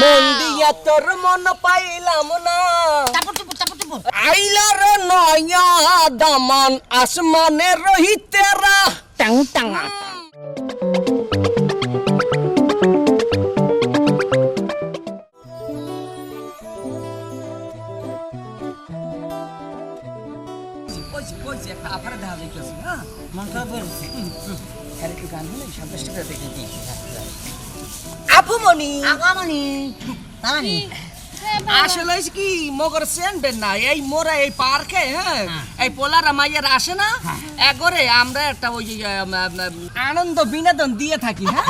মন দিয়া তোর মন পাইলাম না। আইলার নয়া দামান আসমানে রহিতেরা টাং টাঙা হ্যাঁ? মন আর একটু গান হলে সাতাশ টাকা দেখে দিই। আপুমণি আগামনি তানি আসলে কি মগর সেনবেন না এই মোরা এই পার্কে হ্যাঁ এই পোলারা মাইয়ের আসে না একরে আমরা একটা ওই আনন্দ বিনোদন দিয়ে থাকি হ্যাঁ।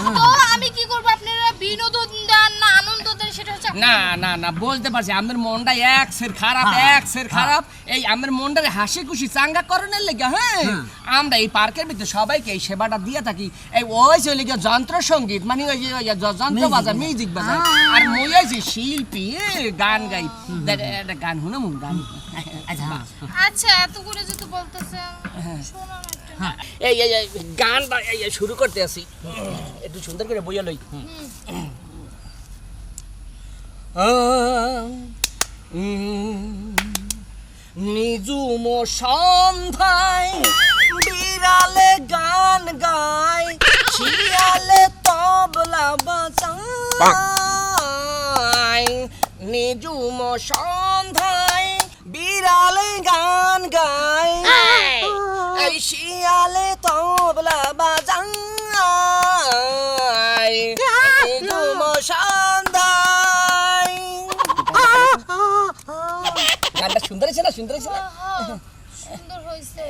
আমি কি করব? না না না বলতে পারছি। আমার মনটা এক সের খারাপ এক সের খারাপ। এই আমার মনটারে হাসি খুশি চাঙ্গা করণের লেগে হ্যাঁ? আমরা এই পার্কের ভিতরে সবাইকে এই সেবাটা দিয়ে থাকি। এই ওই চলে গিয়ে যন্ত্র সংগীত মানে ওই যে যন্ত্র বাজা মিউজিক বাজা। আর মই ওই যে শিল্পী গান গাই। একটা গান শুনে গান। আচ্ছা। হ্যাঁ। আচ্ছা এত করে যদি বলতেছে শোনো এই গান শুরু করতে আসি। একটু সুন্দর করে বইয়া লই। নিজুম সন্ধ্যায় বিড়ালে গান গায় শিয়ালে তবলা বাজায়। নিজুম সন্ধ্যায় বিড়ালে গান গায় শিয়ালে তবলা বাজায়। গানটা সুন্দর হয়েছে না সুন্দর হয়েছে না? আহা, সুন্দর হয়েছে।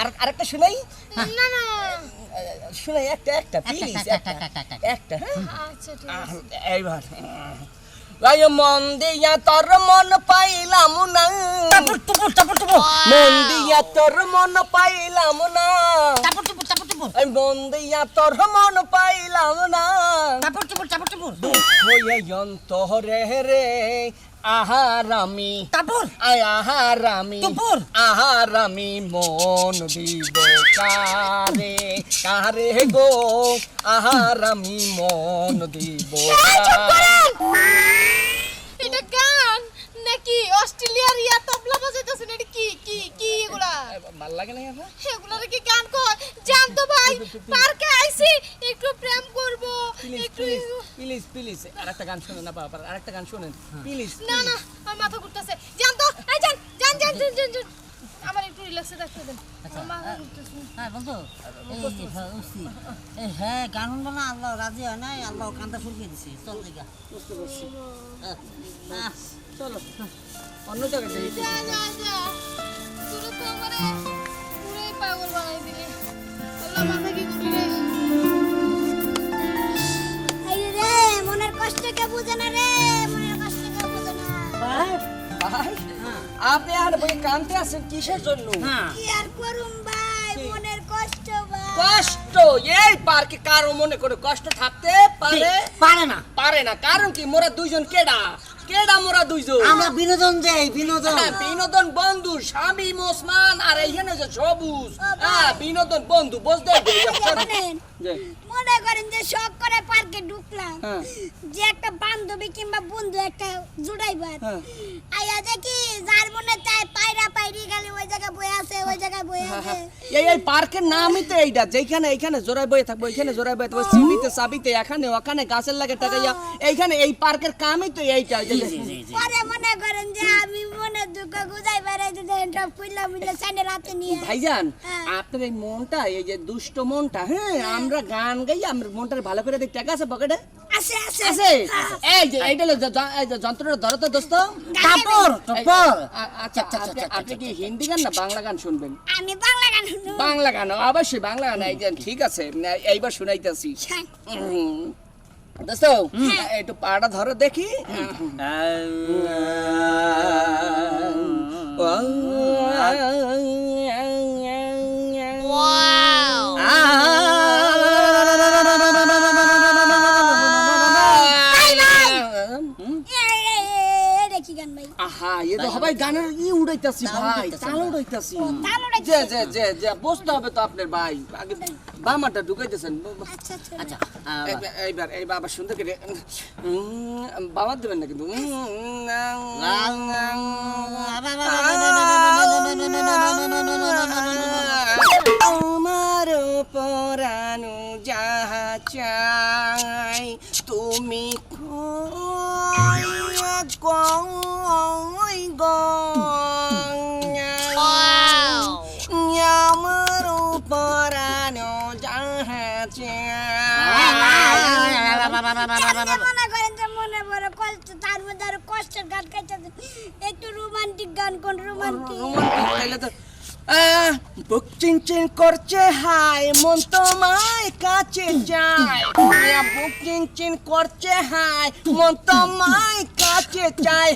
আর আরেকটা শুনাই? না না শুনাই একটা একটা প্লিজ একটা, একটা একটা, একটা, একটা। একটা হ্যাঁ? আচ্ছা ঠিক আছে। এইবার। গায় মন দিয়া তোর মন পাইলাম না। তারপর টুপুর তারপর টুপুর মন দিয়া তোর মন পাইলাম না। টুপুর টুপুর মন দিয়া তোর মন পাইলাম না। টুপুর টুপুর হইয়া রে আহারামি। তারপর? আয় আহারামি। টুপুর। আহারামি মন দিব কারে? কারে গো? আহারামি মন দিব। এটা গান? নাকি অস্ট্রেলিয়ার ইয়া তবলা বাজাইতেছেন? এটা কি? কি? কি এগুলা? ভালো লাগে না এগুলার কি গান কয়? জানতো ভাই পার্কে আইছি একটু প্রেম করব একটু প্লিজ প্লিজ আরেকটা গান শুনেন না বাবা আরেকটা গান শুনেন। প্লিজ না না আমার মাথা ঘুরতেছে। জানতো এই জান জান জান জান জান জান। আমার একটু রিল্যাক্সে থাকতে দেন। আমার মাথা ঘুরতেছে। হ্যাঁ বলতো এই হ্যাঁ। এই হ্যাঁ গান শুনব না আল্লাহ রাজি হয় নাই আল্লাহ কান্দা ফুরকে দিছে চল দেখা বুঝতে পারছি আহ, চলো। অন্য জায়গায় যাই যা যা যা। তুই তো আমারে পুরোই পাগল বানাই দিলি। আল্লাহ মাথা কি ঘুরে কষ্ট কে বুঝে না রে মনের কষ্ট কে বুঝে না। ভাই ভাই আপনি আর বই কানতে আছেন কিসের জন্য? হ্যাঁ। কি আর করুম ভাই মনের কষ্ট ভাই। কষ্ট? এই পার্কে কারও মনে করে কষ্ট থাকতে পারে? পারে না। পারে না। কারণ কি? মোরা দুইজন কেডা? কেডা মোরা দুইজন? আমরা বিনোদন দেই বিনোদন। হ্যাঁ, বিনোদন বন্ধু স্বামী মোসমান আর এইখানে যে সবুজ। হ্যাঁ বিনোদন বন্ধু বুঝতে মনে করেন যে শখ করে পার্কে ঢুকলাম। হ্যাঁ। যে একটা বান্ধবী কিংবা বন্ধু একটা জুড়াইবার হ্যাঁ। দেখি যার মনে পায়রা পায়রি গেলে ওই জায়গায় বয়ে আছে ওই জায়গায় বয়ে আছে এই এই পার্কের নামই তো এইটা যেখানে এইখানে জোড়ায় বয়ে থাকব এইখানে জোড়ায় বয়ে থাকব সিমিতে সাবিতে এখানে ওখানে গাছের লাগে টাকাইয়া এইখানে এই পার্কের কামই তো এইটা। পরে মনে করেন যে আমি মনে দুঃখ গুজাই বেড়াই দিতে এটা মুইলা সাইডে রাতে নিয়ে ভাইজান হ্যাঁ। আপনার এই মনটা এই যে দুষ্ট মনটা হ্যাঁ আমরা গান গাই আমরা মনটা ভালো করে দেখতে। টাকা আছে পকেটে? আছে আছে। আছে? এই যে এইটা হলো য- য- এই যে যন্ত্রটা ধরো তো দোস্ত। কাপড় টপর আ- আচ্ছা আপনি- আপনি কি হিন্দি গান না বাংলা গান শুনবেন? আমি বাংলা গান শুনু বাংলা গান অবশ্যই বাংলা গান। এই যে ঠিক আছে এইবার শুনাইতেছি। দোস্ত একটু পাটা ধরো দেখি। এটা ভাই এ তো সবাই গানের ই উড়াইতাছি ভাই তাল উড়াইতাছি। যে যে যে যে বসতে হবে তো আপনার ভাই আগে বামাটা ঢুকাইতেছেন আচ্ছা আচ্ছা আচ্ছা এইবার এই বাবা সুন্দর করে উম, বাবা দেবেন না কিন্তু গান একটু রোমান্টিক গান, কোন রোমান্টিক করছে হাই মন তোমায় কাছে যায় বুক চিং করছে হাই মন তোমায় কাছে চায়।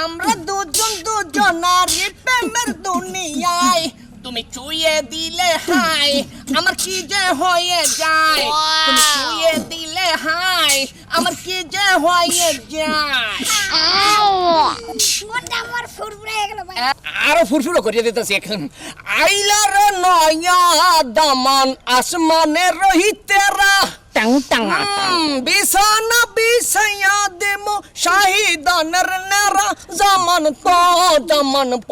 আমরা দুজন দুজন আর প্রেমের দুনিয়ায়। তুমি চুইয়ে দিলে হাই আমার কি যে হয়ে যায়? তুমি চুইয়ে দিলে হাই আমার কি যে হয়ে যায়? আরও ফুরফুরো করিয়ে দিতেছি এখন। আইলার নয়া দামান আসমানে রহিতেরা। টাং টাং বিছানা বিছায়া দেমো শাহিদানের নেরা জামান তো জামান প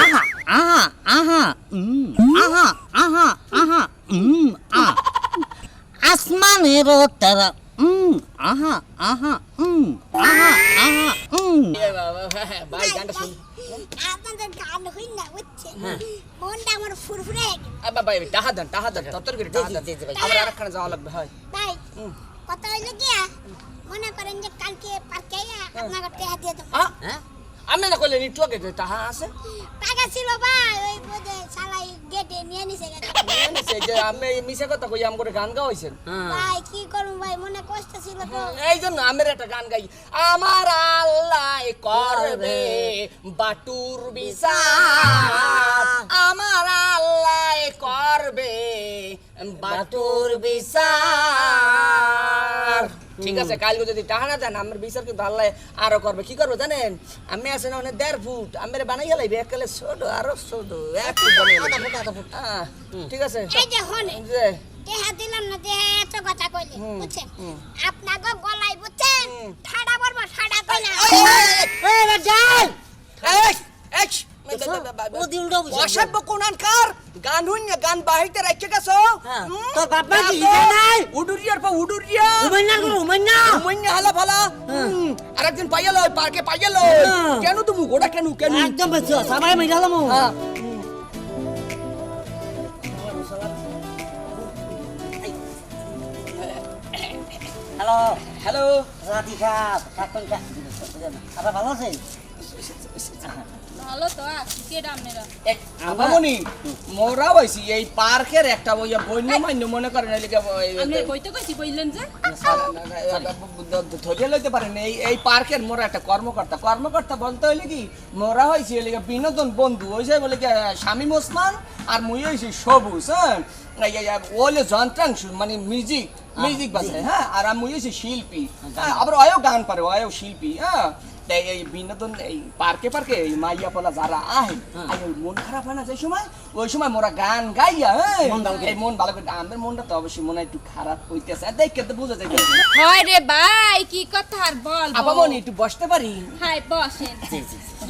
আহা আহা আহা আহা আহা আহা আসমানের তারা উম, আহা আহা উম, আহা আহা উম। ভাই গানটা শুন। আপনাদের গান হই না বুঝছেন? মনটা আমার ফুরফুরে হয়ে আবা ভাই টাহা দেন টাহা দেন তত্তর করে টাহা দেন। আমার আরেকখানে যাওয়া লাগবে হয়। ভাই কথা হইল গিয়া মনে করেন যে কালকে পার্কে আপনাকে টেহা দিয়ে দেবো। হ্যাঁ? আমি না কইলে নিটু আগে টাহা আছে? টাকা ছিল ভাই ওই বোধে সালাই গেটে নিয়ে নিছে সেই যে আমি মিশে কথা কই আম করে গান গাওয়াইছেন? হ্যাঁ। ভাই কি করুম ভাই মনে কষ্ট ছিল তো। এই জন্য আমের একটা গান গাই। আমার আল্লাহ করবে বাটুর বিচার আমার আল্লাহ করবে বাটুর বিচার ঠিক আছে কালকে যদি টাহানা দেন আমার বিচার কিন্তু আল্লাহ আরও করবে কি করব জানেন আমি আছে না অনেক দেড় ফুট আমি বানাই গেলাই এককালে ছোট আরও ছোট এক ফুট হ্যাঁ, ঠিক আছে এই যে হনে দিলাম না দেহা এত কথা কইলে বুঝছেন আপনাকে গলাই বুঝছেন ঠাডা বলব ঠাডা কইলা এই, এই। অসভ্য কোনানকার গান হইন না গান বাহিতে রাখছে গেছো? তোর বাপ কি না নাই? উডুরিয়ার পা উডুরিয়া উমাইনা গুলো উমাইনা উমাইয়া হালা ফালা আরেকদিন পাইয়া লয় পার্কে পাইয়া লয়। কেন তুমি গোড়া কেন কেন একদম বেশি সবাই মিলালাম হ্যাঁ। হ্যালো হ্যালো রাধিকা কাকন আপনারা ভালো আছেন ভালো তো কে আপনারা। আবামনি মোরা হইছি এই পার্কের একটা ওই বন্য মান্য মনে করেন এই লিগে কইতে কইছি কইলেন যে। ধরিয়ে লইতে পারেন এই এই পার্কের মোরা একটা কর্মকর্তা। কর্মকর্তা বলতে হইলে কি মোরা হয়েছি ওই বিনোদন বন্ধু হয়েছে বলে কি শামীম ওসমান আর মুই হয়েছি সবুজ হ্যাঁ? ওলে যন্ত্রাংশ মানে মিউজিক মিউজিক বাজায় হ্যাঁ? আর আমি হয়েছি শিল্পী হ্যাঁ, আবার অয়ও গান পারে অয়ও শিল্পী হ্যাঁ? তাই এই বিনোদন এই পার্কে পার্কে এই মাইয়া পোলা যারা আহে আর ওই মন খারাপ হয় না যে সময়? ওই সময় মোরা গান গাইয়া হ্যাঁ? মন। এই মন ভালো করে আমাদের মনটা তো অবশ্যই মনে একটু খারাপ হইতেছে। আর দেখে তো বোঝা যায় হয় রে ভাই কি কথা আর বল আপামনি একটু বসতে পারি? হাই বসেন।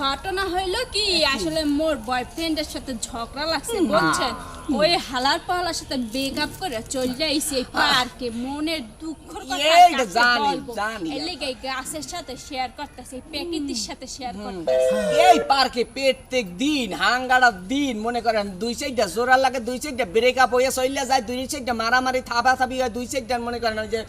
ঘটনা হইল কি আসলে মোর বয়ফ্রেন্ডের সাথে ঝগড়া লাগছে বুঝছেন? ওই হালার পাহালার সাথে ব্রেকআপ করে চলে যাইছে এই পার্কে। মনের দুঃখের কথা বলব? জানি। এই লেগে এই গাছের সাথে শেয়ার করতেছে প্রকৃতির সাথে শেয়ার করতেছে। এই পার্কে প্রত্যেক দিন হাঙ্গাড়া দিন মনে করেন দুই সাইডটা জোড়া লাগে দুই সাইডটা ব্রেক আপ হয়ে চলে যায় দুই সাইডটা মারামারি থাপা থাপি হয় দুই সাইডটা মনে করেন যে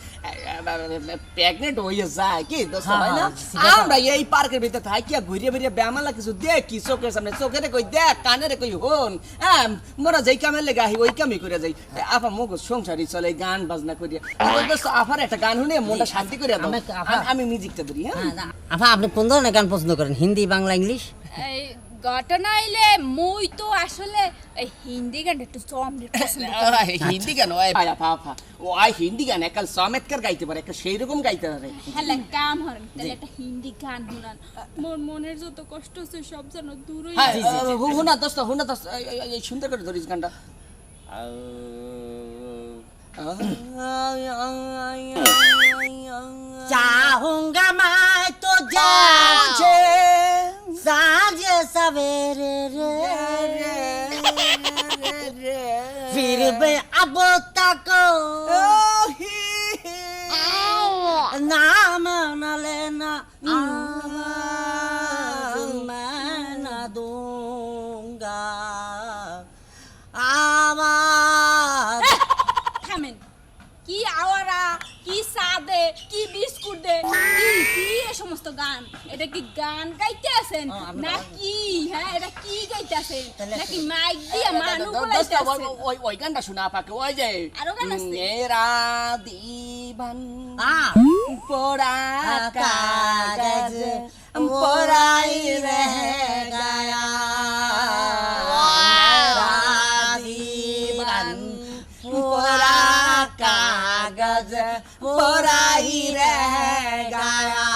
প্রেগনেন্ট হয়ে যায়। কি দোস্ত হ্যাঁ, হয় না? হ্যাঁ, আমরা এই পার্কের ভিতরে থাকিয়া ঘুরিয়ে ঘুরিয়ে ব্যামালা কিছু দেখি চোখের সামনে চোখের কই দেখ কানের কই হন হ্যাঁ মোরা যেই কামে লেগে আহি ওই কামি করে যাই। আপা মুখ সংসারই চলে গান বাজনা করি আপার আফার একটা গান শুনে মনটা শান্তি করে আমি- মিউজিকটা ধরি হ্যাঁ? আপা আপনি কোন ধরনের গান পছন্দ করেন? হিন্দি বাংলা ইংলিশ? ঘটনা হইলে মুই তো আসলে হিন্দি গান একটু চমড়ে হিন্দি গান ওই ভাইয়া ও আই হিন্দি গান একাল সমেতকার গাইতে পারে একটা সেই রকম গাইতে পারে হ্যাঁ কাম হরন তাহলে একটা হিন্দি গান শুনান মোর মনের যত কষ্ট আছে সব যেন দূর হয়ে যায় হুনা দোস্ত হুনা দোস্ত এই সুন্দর করে ধরিস গানটা চাহুঙ্গা মাই তো যা যাবে রে রে ফিরবে আবো তাকো। নাম না না দুঙ্গা। আমার থামেন। কি আওয়ারা, কি সাদে, কি বিস্কুট দে কি এ সমস্ত গান? এটা কি গান গাইতে আছেন ও, আমি না গান- কি হ্যাঁ এটা কি গাইতে আছেন তাহলে নাকি কি? মাইক দিয়ে মানু দোস্ত বলাইতে আছেন ওই ওই গানটা শোনা আপাকে ওই যে আরো গান আছে? মেরা দিবান हाँ পোড়া कागज बुराई रह गया मेरा जीवन पूरा कागज बुराई रह गया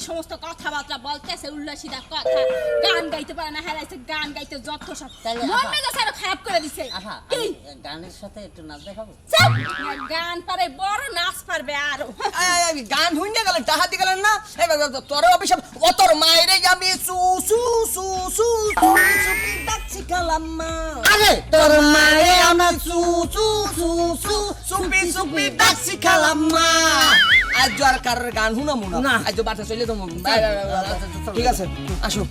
সমস্ত কথাবার্তা বলতেছে উল্লাসিতা কথা গান গাইতে পারে না হেরাইছে গান গাইতে যত সব তাহলে মন মেজাজ আরও খারাপ করে দিছে আহা গানের সাথে একটু নাচ দেখাবো গান পারে বড় নাচ পারবে আরও এই, গান শুনে গেলেন টাহাতি গেলেন না তোর অভিশাপ ও তোর মায়েরে আমি সু সু সু সু সু সুপি ডাকছি কালাম্মা আরে তোর মায়ে আমরা চু চু সু চু সুপি সুপি ডাকছি কালাম্মা আজ আর কারোর গান শুনামু না। আজ বাটা চলে তো ঠিক আছে আসো।